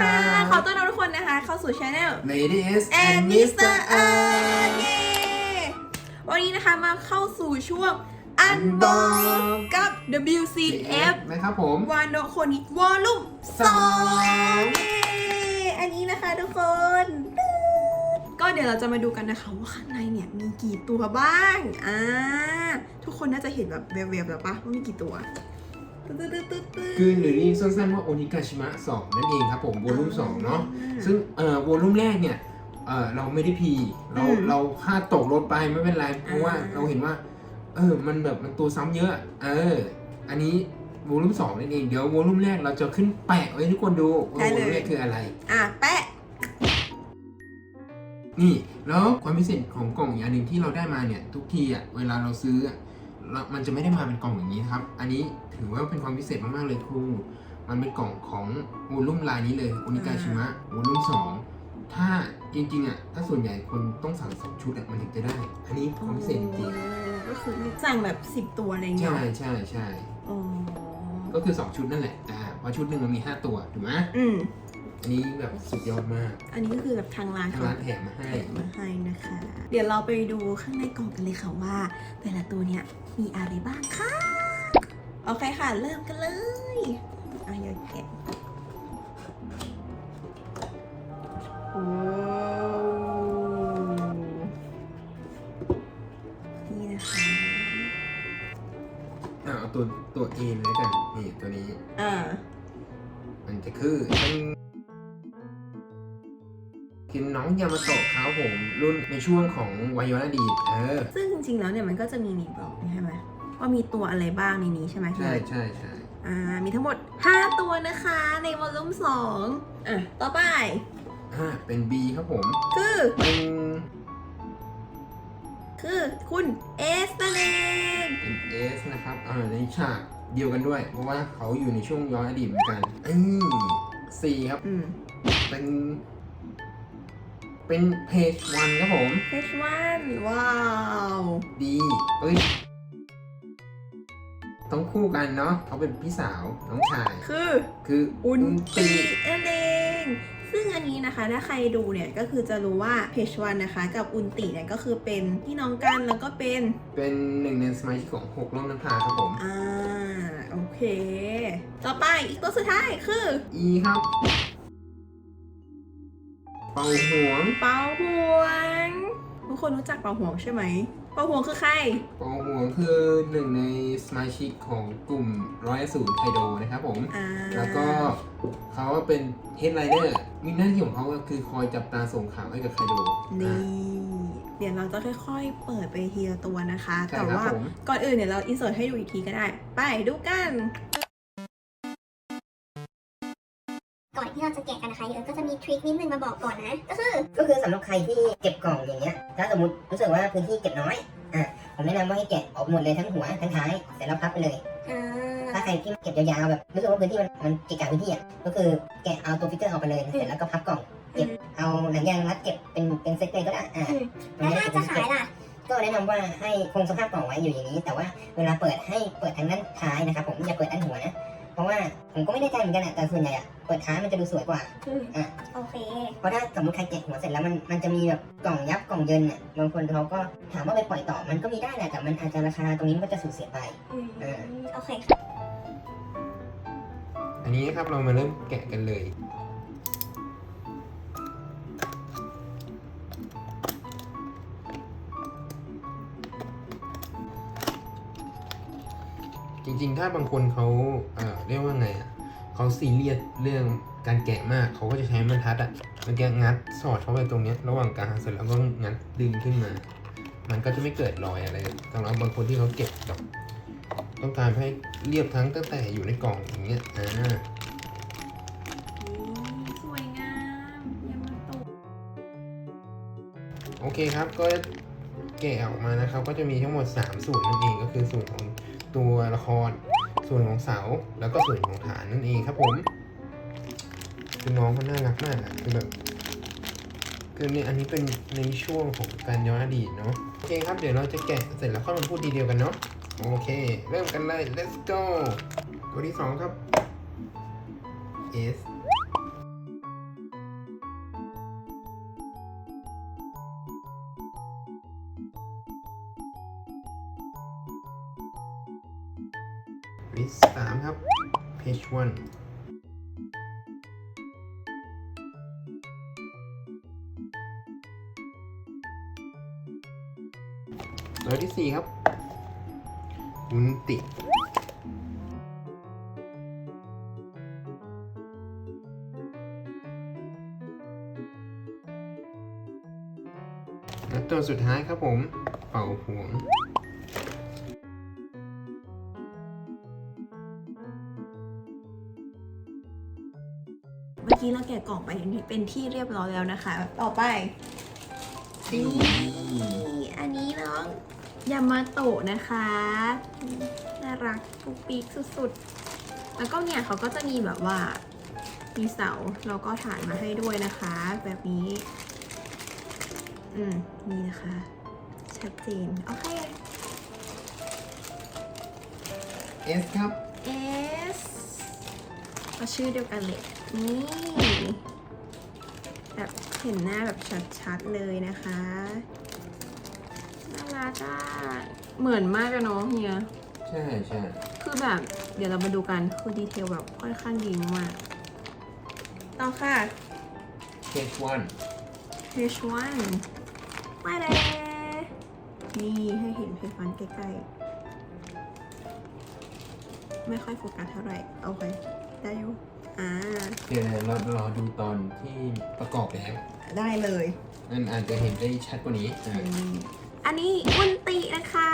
ค่ะรับขอต้อนรับทุกคนนะคะ เข้าสู่ช anel Ladies and and Mr. Mr. Earth Earth เย้วันนี้นะคะมาเข้าสู่ช่วง Unbox กับ WCF นะครับผมวานโดโคนิวอลลุ่มสองเย้อันนี้นะคะทุกคน ก็เดี๋ยวเราจะมาดูกันนะคะว่าข้างในเนี่ยมีกี่ตัวบ้าง อ่า ทุกคนน่าจะเห็นแบบเวฟๆแล้วปะว่ามีกี่ตัว ตึ๊ดตึ๊ดตึ๊ดตึ๊ดคือหรือเรียกสั้นๆว่าโอนิกาชิมะ2นั่นเองครับผมวอลลุ่ม2เนาะซึ่งเอ่อวอลลุ่มแรกเนี่ยเอ่อเราไม่ได้พีเราอืมเราพลาดตกรถไปไม่เป็นไร เพราะว่าอ่า เราเห็นว่า เออมันแบบมันตัวซ้ำเยอะ เออ อันนี้วอลลุ่ม2นั่นเองเดี๋ยววอลลุ่มแรกเราจะขึ้นแปะไว้ให้ทุกคนดูว่าวอลลุ่มแรกคืออะไร อะแปะ นี่แล้วความพิเศษของกล่องอีกอันหนึ่งที่เราได้มาเนี่ย ทุกทีอะเวลาเราซื้ออะเรา มันจะไม่ได้มาเป็นกล่องอย่างนี้นะครับ อันนี้ถือว่าเป็นความพิเศษมากๆเลยครู มันเป็นกล่องของวอลลุ่มลายนี้เลยโอนิกาชิมะวอลลุ่มสองถ้าจริงๆอะถ้าส่วนใหญ่คนต้องสั่งสองชุดอะมันถึงจะได้ อันนี้ความพิเศษจริงก็คือสั่งแบบสิบตัวอะไรๆเงี้ยใช่ใช่ใช่อ๋อก็คือสองชุดนั่นแหละอ่าเพราะชุดหนึ่งมันมีห้าตัวถูกไหมอืม อันนี้แบบสุดยอดมากอันนี้ก็คือแบบทางร้านทางเขาร้านแถมมาให้ แถมมาให้นะคะ เดี๋ยวเราไปดูข้างในกล่องกันเลยค่ะว่า แต่ละตัวเนี่ยมีอะไรบ้างค่ะ โอเคค่ะ เริ่มกันเลยอะเดี๋ยวแกะโอ้นี่นะคะ อ่าเอาตัวตัวเอเลยกันนี่ตัวนี้ อ่า มันจะคือ เป็นคือน้องยามาโตะครับผมรุ่นในช่วงของวายนอดีตเออ ซึ่งจริงๆแล้วเนี่ยมันก็จะมีมีบอกนี่ใช่ไหมว่ามีตัวอะไรบ้างในนี้ใช่ไหมใช่ใช่ใช่อ่ามีทั้งหมด 5 ตัวนะคะในวอลลุ่ม2อะต่อไปอ่าเป็น B ครับผมคือเป็นคือคุณเอสนั่นเองเป็น S นะครับอ่าในฉากเดียวกันด้วย เพราะว่าเขาอยู่ในช่วงย้อนอดีตเหมือนกันอืม C ครับ อืมเป็น เป็นเพจวันครับผม H1 ว้าว D เอ้ยต้องคู่กันเนาะเขาเป็นพี่สาวน้องชาย คือ คืออุนตีตินั่นเองซึ่งอันนี้นะคะถ้าใครดูเนี่ยก็คือจะรู้ว่า H1 นะคะ กับอุนติเนี่ยก็คือเป็นพี่น้องกันแล้วก็เป็นเป็นหนึ่งในสมาชิกของหกล่องน้ำพาครับผมอ่าโอเค ต่อไปอีกตัวสุดท้ายคือ E ครับ เป่าห่วง เปาห่วง ทุกคนรู้จักเปาห่วงใช่ไหม เปาห่วงคือใคร เป่าห่วงคือหนึ่งในสมาชิกของกลุ่มร้อยศูนย์ไคโดนะครับผม อ่าแล้วก็เขาเป็นเฮดไลเดอร์มีหน้าที่ของเขาก็คือคอยจับตาส่งข่าวให้กับไคโดนี่อะเดี๋ยวเราจะค่อยๆ เปิดไปทีละตัวนะคะ ใช่แต่ครับว่าผม ก่อนอื่นเดี๋ยวเราอินเสิร์ตให้ดูอีกทีก็ได้ ไปดูกัน ก่อนที่เราจะแกะกันนะคะเออก็จะมีทริคนิดนึงมาบอกก่อนนะ ก็คือก็คือสำหรับใครที่เก็บกล่องอย่างเงี้ย ถ้าสมมติรู้สึกว่าพื้นที่เก็บน้อย อะผมแนะนำว่าให้แกะออกหมดเลยทั้งหัวทั้งท้ายเสร็จแล้วพับไปเลย อ่าถ้าใครที่เก็บยาวๆแบบรู้สึกว่าพื้นที่มันมันเกะกะพื้นที่อะก็คือแกะเอาตัวฟิกเกอร์ออกไปเลยเสร็จแล้วก็พับกล่องเก็บเอาหนังยางรัดเก็บเป็นเป็นเซตเลยก็ได้อะอืมตรงแล้วนี้ถ้าคือจะขายล่ะก็แนะนำว่าให้คงสภาพกล่องไว้อยู่อย่างนี้ แต่ว่าเวลาเปิดให้เปิดทางด้านท้ายนะครับผมอย่าเปิดด้านหัวนะ เพราะว่าผมก็ไม่แน่ใจเหมือนกันอะแต่ส่วนใหญ่อะเปิดท้ายมันจะดูสวยกว่า อืมอะ โอเค เพราะถ้าสมมติใครแกะหัวเสร็จแล้วมันมันจะมีแบบกล่องยับกล่องเยินเนี่ยบางคนเขาก็ถามว่าไปปล่อยต่อมันก็มีได้แหละแต่มันอาจจะราคาตรงนี้มันก็จะสูญเสียไป อืมเออโอเคค่ะอันนี้นะครับเรามาเริ่มแกะกันเลย จริง ๆ ถ้าบางคนเขาเอ่อเรียกว่าไงอะเขาซีเรียสเรื่องการแกะมากเขาก็จะใช้บรรทัดอะมันแกะงัดสอดเข้าไปตรงเนี้ยระหว่างกลางเสร็จแล้วก็งัดดึงขึ้นมา มันก็จะไม่เกิดรอยอะไรสำหรับบางคนที่เขาเก็บแบบต้องการให้เรียบทั้งตั้งแต่อยู่ในกล่องอย่างเงี้ยอ่าสวยงามยามาโตะโอเคครับก็แกะออกมานะครับ ก็จะมีทั้งหมด 3ส่วนนั่นเองก็คือส่วนของ ตัวละคร ส่วนของเสาแล้วก็ส่วนของฐานนั่นเองครับผมคือน้องเขาน่ารักมากอะคือแบบคือเนี่ยอันนี้เป็นในช่วงของการย้อนอดีตเนาะโอเคครับเดี๋ยวเราจะแกะเสร็จแล้วค่อยมาพูดดีเดียวกันเนาะโอเค เริ่มกันเลย let's go ตัวที่สองครับ S ิสามครับ page one ตัวที่สี่ครับอุนติและตัวสุดท้ายครับผม เป่าห่วง กี้เราแกะกล่องไปเป็นที่เรียบร้อยแล้วนะคะ ต่อไปนี่อันนี้น้องยามาโตะนะคะ น่ารักปุ๊กปิ๊กสุดๆ แล้วก็เนี่ยเขาก็จะมีแบบว่า มีเสาแล้วก็ฐานมาให้ด้วยนะคะ แบบนี้ อืม นี่นะคะ ชัดเจน โอเค S ครับ S ก็ชื่อเดียวกันเลย นี่ แบบเห็นหน้าแบบชัดๆเลยนะคะ น่ารักอะเหมือนมากอะเนาะเฮีย ใช่ใช่คือแบบ เดี๋ยวเรามาดูกันคือดีเทลแบบค่อนข้างดีมากต่อค่ะ page one H1 มาเลยนี่ให้เห็นเพฟันใกล้ๆ ไม่ค่อยโฟกัสเท่าไหร่ โอเค ได้อยู่ อ่าเดี๋ยวเรารอดูตอนที่ประกอบแล้วได้เลยนั่นอาจจะเห็นได้ชัดกว่านี้อ่าอันนี้อุนตินะคะ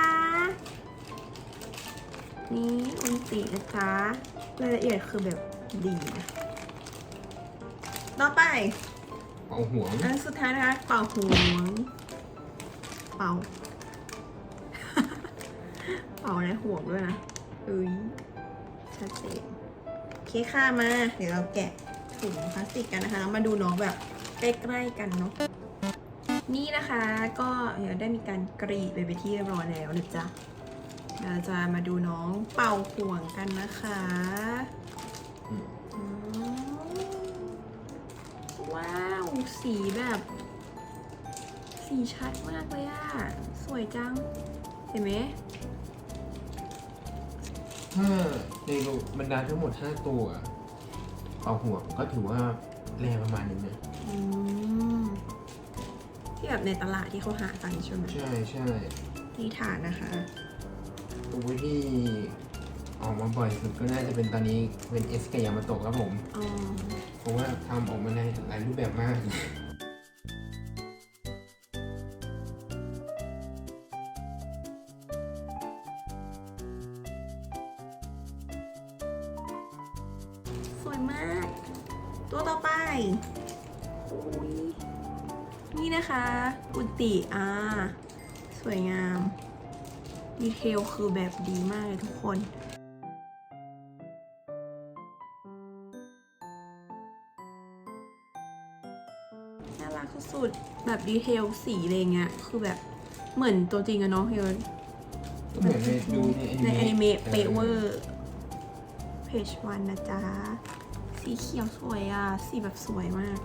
นี่อุนตินะคะรายละเอียดคือแบบดีนะต่อไปเป่าห่วงอันสุดท้ายนะคะเป่าห่วง เป่า เป่าในห่วงด้วยนะเอ้ยชัดเจนโอ เคค่ะมา เดี๋ยวเราแกะถุงพลาสติกกันนะคะแล้วมาดูน้องแบบใกล้ๆกันเนาะนี่นะคะก็เดี๋ยวได้มีการกรีดไปไปนที่เรียบร้อยแล้วนะจ๊ะเดี๋ยวเราจะมาดูน้องเป่าห่วงกันนะคะอืมอืมว้าว สีแบบ สีชัดมากเลยอะสวยจัง เห็นไหม ถ้าในรูบรรดาทั้งหมด 5 ตัวเป่าห่วงก็ถือว่าแรงประมาณหนึงนะ อืมที่แบบในตลาดที่เขาหากันใช่ไหมใช่ใช่นี่ฐานนะคะ ตัวที่ออกมาบ่อยสุดก็น่าจะเป็นตอนนี้เป็นเอสกับยามาโตะครับผม อ๋อ เพราะว่าทำออกมาในหลายรูปแบบมาก นี่นะคะอุติอ่าสวยงาม ดีเทลคือแบบดีมากเลยทุกคนน่ารักสุดๆแบบดีเทลสีอะไรเงี้ยคือแบบเหมือนตัวจริงอะเนาะเฮลก็เหมือนในดูในในอนิเมะออเปเวอร์เพจวันนะจ๊ะ สีเขียวสวยอะ สีแบบสวยมาก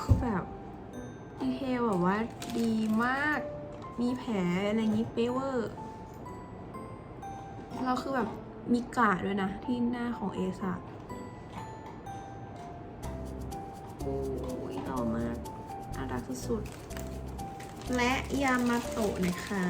คือแบบดีเทลแบบว่าดีมาก มีแผลอะไรอย่างงี้เปเวอร์เราคือแบบมีกาดด้วยนะ ที่หน้าของเอสอะโอ้ยหล่อมากน่ารักสุดๆและยามาโตะนะคะ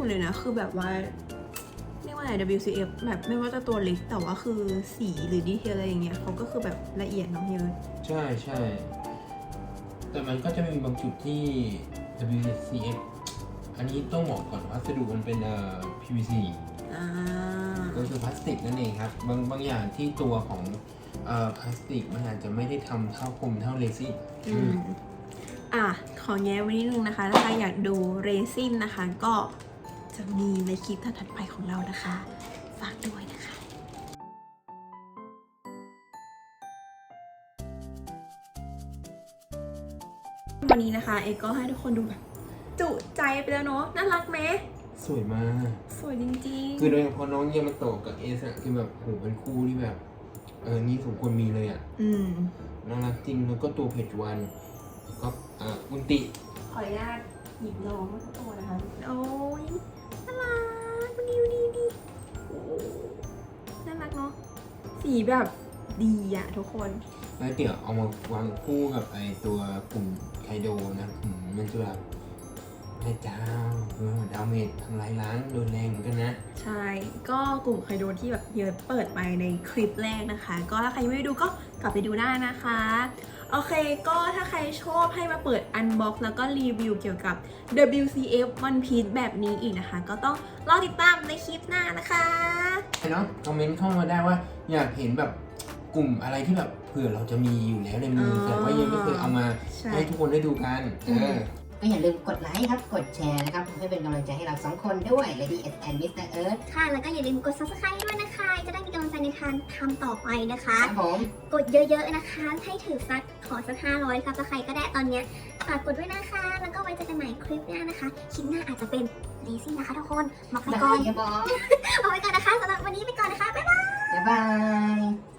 หมดเลยนะ คือแบบว่าเรียกว่าอะไร WCF แบบไม่ว่าจะตัวเล็กแต่ว่าคือสีหรือดีเทลอะไรอย่างเงี้ยเขาก็คือแบบละเอียดเนาะเยอะใช่ใช่ แต่มันก็จะมีบางจุดที่ WCF อันนี้ต้องบอกก่อนวัสดุมันเป็นเอ่อ PVC อ่าก็คือพลาสติกนั่นเองครับบางบางอย่างที่ตัวของเอ่อพลาสติกมันอาจจะไม่ได้ทำเท่าคมเท่าเรซินอืมอะ ขอแง้ไว้นิดนึงนะคะ ถ้าใครอยากดูเรซินนะคะ ก็ จะมีในคลิปถัดไปของเรานะคะ ฝากด้วยนะคะวันนี้นะคะ เอกก็ให้ทุกคนดูแบบ จุใจไปแล้วเนาะน่ารักไหมสวยมาก สวยจริงๆ คือโดยเฉพาะน้องเยมาโตะกับเอสอะคือแบบโหเป็นคู่ที่แบบ เออ นี่สมควรมีเลยอะอืมน่ารักจริงแล้วก็ตัวเพจวันก็อ่าอุนติ ขออนุญาตหยิบน้องมาตัวนะคะ โอ้ย ดีดีดีโอ้น่ารักเนาะ สีแบบดีอะทุกคน แล้วเดี๋ยวเอามาวางคู่กับไอตัวกลุ่มไคโดนะอืมมันจะแบบแม่เจ้าเออดาเมจทำลายล้างโดนแรงเหมือนกันนะ ใช่ ก็กลุ่มใครโดนที่แบบเยอะเปิดไปในคลิปแรกนะคะ ก็ถ้าใครยังไม่ได้ดูก็กลับไปดูได้นะคะ โอเค ก็ถ้าใครชอบให้มาเปิดอันบ็อกแล้วก็รีวิวเกี่ยวกับ WCF One Piece แบบนี้อีกนะคะ ก็ต้องรอติดตามในคลิปหน้านะคะเนาะคอมเมนต์เข้ามาได้ว่าอยากเห็นแบบกลุ่มอะไรที่แบบเผื่อเราจะมีอยู่แล้วในมืออ๋อแต่ว่ายังไม่เคยเอามาใช่ให้ทุกคนได้ดูกันเออ ก็อย่าลืมกดไลค์ครับ กดแชร์นะครับเพื่อเป็นกำลังใจให้เราสองคนด้วย Lady S and Mr. Earth ค่ะ แล้วก็อย่าลืมกด subscribe ด้วยนะคะ จะได้มีกำลังใจในการทำต่อไปนะคะ ครับผม กดเยอะๆนะคะ ให้ถือสักขอสัก500ครับถ้าใครก็ได้ตอนเนี้ยฝากกดด้วยนะคะ แล้วก็ไว้เจอกันใหม่คลิปหน้านะคะ คลิปหน้าอาจจะเป็นเลซี่นะคะทุกคนบอกไปได้ก่อนครับผมบอกไปก่อนนะคะสำหรับวันนี้ไปก่อนนะคะ บ๊ายบาย บ๊ายบาย